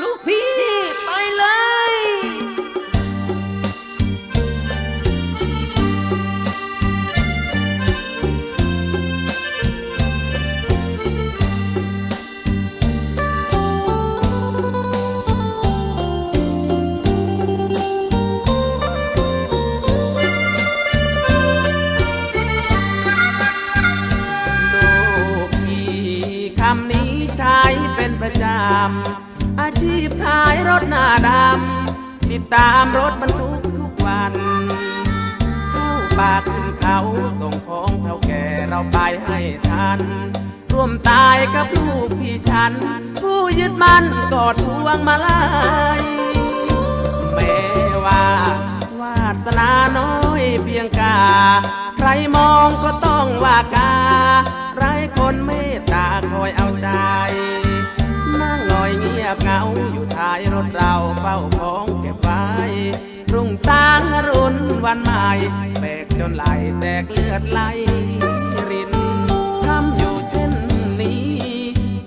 ลูกพี่ไปเลย ลูกพีคำนี้ใช้เป็นประจำ อาชีพขายรถหน้าดำ ติดตามรถบรรทุกทุกวันเข้าป่าขึ้นเขาส่งของเท่าแก่เราไปให้ทัน ร่วมตายกับลูกพี่ฉัน ผู้ยึดมั่นกอดพวงมาลัยแม้ว่าวาสนาน้อยเพียงกา ใครมองก็ต้องว่ากา ไรคนเมตตาคอยเอาใจ บเหงาอยู่ท้ายรถเราเฝ้าของเก็บไว้รุ่งสางรุณวันใหม่แบกจนไหลแตกเลือดไหลรินทำอยู่เช่นนี้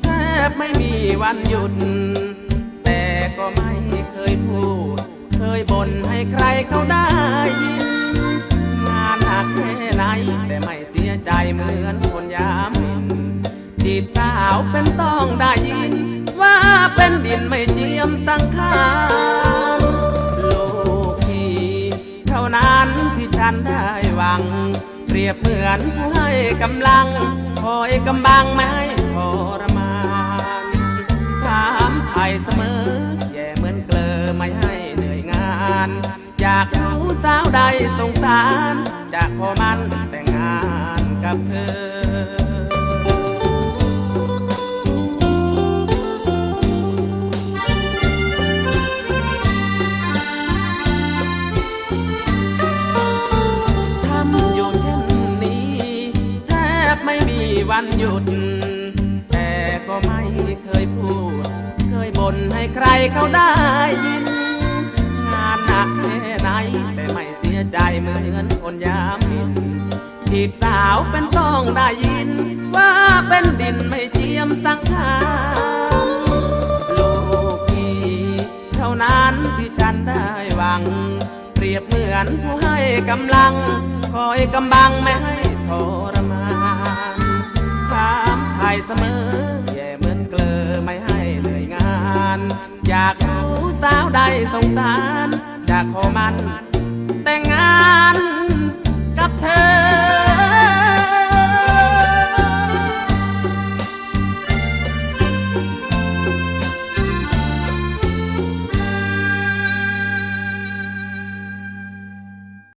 แทบไม่มีวันหยุด แต่ก็ไม่เคยพูด เคยบ่นให้ใครเขาได้ยิน งานหนักแค่ไหน แต่ไม่เสียใจเหมือนคนยามจีบสาวเป็นต้องได้ เป็นดินไม่เจียมสังขารโลกพี่เท่านั้นที่ฉันได้หวัง เปรียบเหมือนผู้ให้กำลัง คอยกำบังไม่ให้ทรมานถามไทยเสมอ แย่เหมือนเกลอไม่ให้เหนื่อยงาน อยากรู้สาวใดสงสาร จะขอมันแต่งงานกับเธอ วันหยุด แต่ก็ไม่เคยพูด เคยบ่นให้ใครเขาได้ยิน งานหนักแค่ไหน แต่ไม่เสียใจเหมือนคนยามหมินจีบสาวเป็นต้องได้ยิน ว่าเป็นดินไม่เจียมสังขารลูกพี่เท่านั้นที่ฉันได้หวัง เปรียบเหมือนผู้ให้กำลัง คอยกำบังไม่ให้ทรมาน เสมอแย่เหมือนเกลอไม่ให้เหนื่อยงาน อยากรู้สาวใดสงสาร จากขอมัน